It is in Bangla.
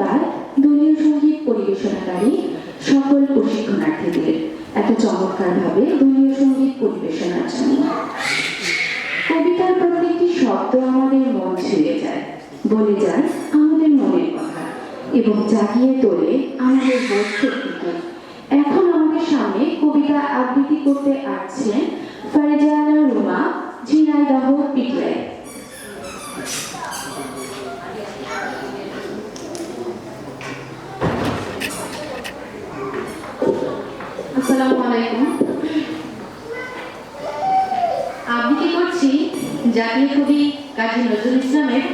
ধন্যবাদ দলীয় সংগীত পরিবেশনাকারী সকল প্রশিক্ষণার্থীদের এত চমৎকারভাবে দলীয় সংগীত পরিবেশনার জন্য কবিতার প্রত্যেকটি শব্দ আমাদের মন ছুঁয়ে যায়। বলে যায় আমাদের মনের কথা এবং জাগিয়ে তোলে আমাদের বোধ এখন আমাদের সামনে কবিতা আবৃত্তি করতে আসছেন ফারজানা রুমা, ঝিনাইদহ পিটিআই আলাইকুম। আবৃত্তি করছি? জাতীয় কবি কাজী নজরুল ইসলামের